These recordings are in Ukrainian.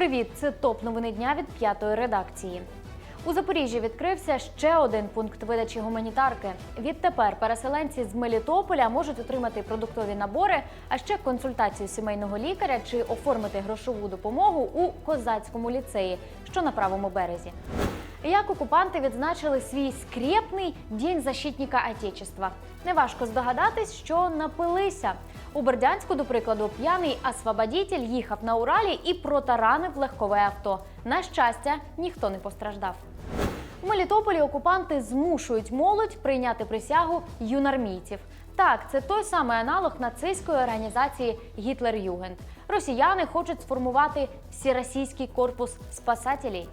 Привіт! Це топ новини дня від п'ятої редакції. У Запоріжжі відкрився ще один пункт видачі гуманітарки. Відтепер переселенці з Мелітополя можуть отримати продуктові набори, а ще консультацію сімейного лікаря чи оформити грошову допомогу у козацькому ліцеї, що на правому березі. Як окупанти відзначили свій скрєпний День защитника Отечества. Неважко здогадатись, що напилися. У Бердянську, до прикладу, п'яний освободітель їхав на Уралі і протаранив легкове авто. На щастя, ніхто не постраждав. У Мелітополі окупанти змушують молодь прийняти присягу юнармійців. Так, це той самий аналог нацистської організації Гітлер-Югенд. Росіяни хочуть сформувати всеросійський корпус спасателей.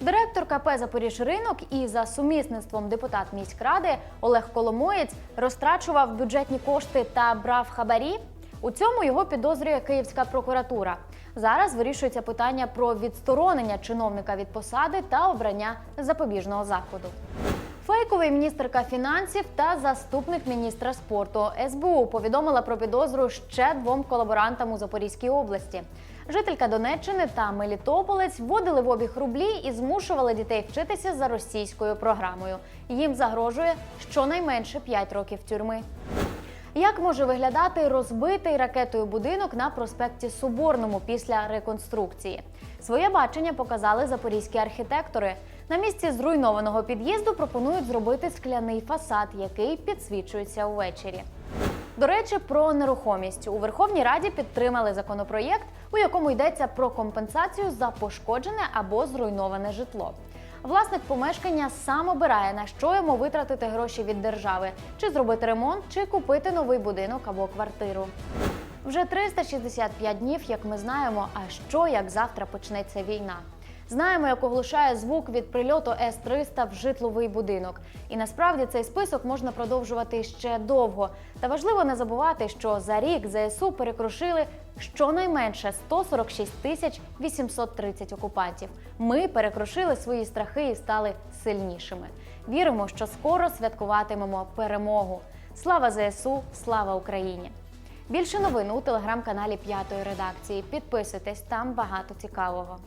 Директор КП «Запоріжринок» і за сумісництвом депутат міськради Олег Коломоєць розтрачував бюджетні кошти та брав хабарі. У цьому його підозрює Київська прокуратура. Зараз вирішується питання про відсторонення чиновника від посади та обрання запобіжного заходу. Фейковий міністерка фінансів та заступник міністра спорту СБУ повідомила про підозру ще двом колаборантам у Запорізькій області. Жителька Донеччини та Мелітополець вводили в обіг рублі і змушували дітей вчитися за російською програмою. Їм загрожує щонайменше 5 років тюрми. Як може виглядати розбитий ракетою будинок на проспекті Соборному після реконструкції? Своє бачення показали запорізькі архітектори. На місці зруйнованого під'їзду пропонують зробити скляний фасад, який підсвічується увечері. До речі, про нерухомість у Верховній Раді підтримали законопроєкт, у якому йдеться про компенсацію за пошкоджене або зруйноване житло. Власник помешкання сам обирає на що йому витратити гроші від держави, чи зробити ремонт, чи купити новий будинок або квартиру. Вже 365 днів, як ми знаємо, а що як завтра почнеться війна. Знаємо, як оглушає звук від прильоту С-300 в житловий будинок. І насправді цей список можна продовжувати ще довго. Та важливо не забувати, що за рік ЗСУ перекрушили щонайменше 146 тисяч 830 окупантів. Ми перекрушили свої страхи і стали сильнішими. Віримо, що скоро святкуватимемо перемогу. Слава ЗСУ, слава Україні! Більше новин у телеграм-каналі П'ятої редакції. Підписуйтесь, там багато цікавого.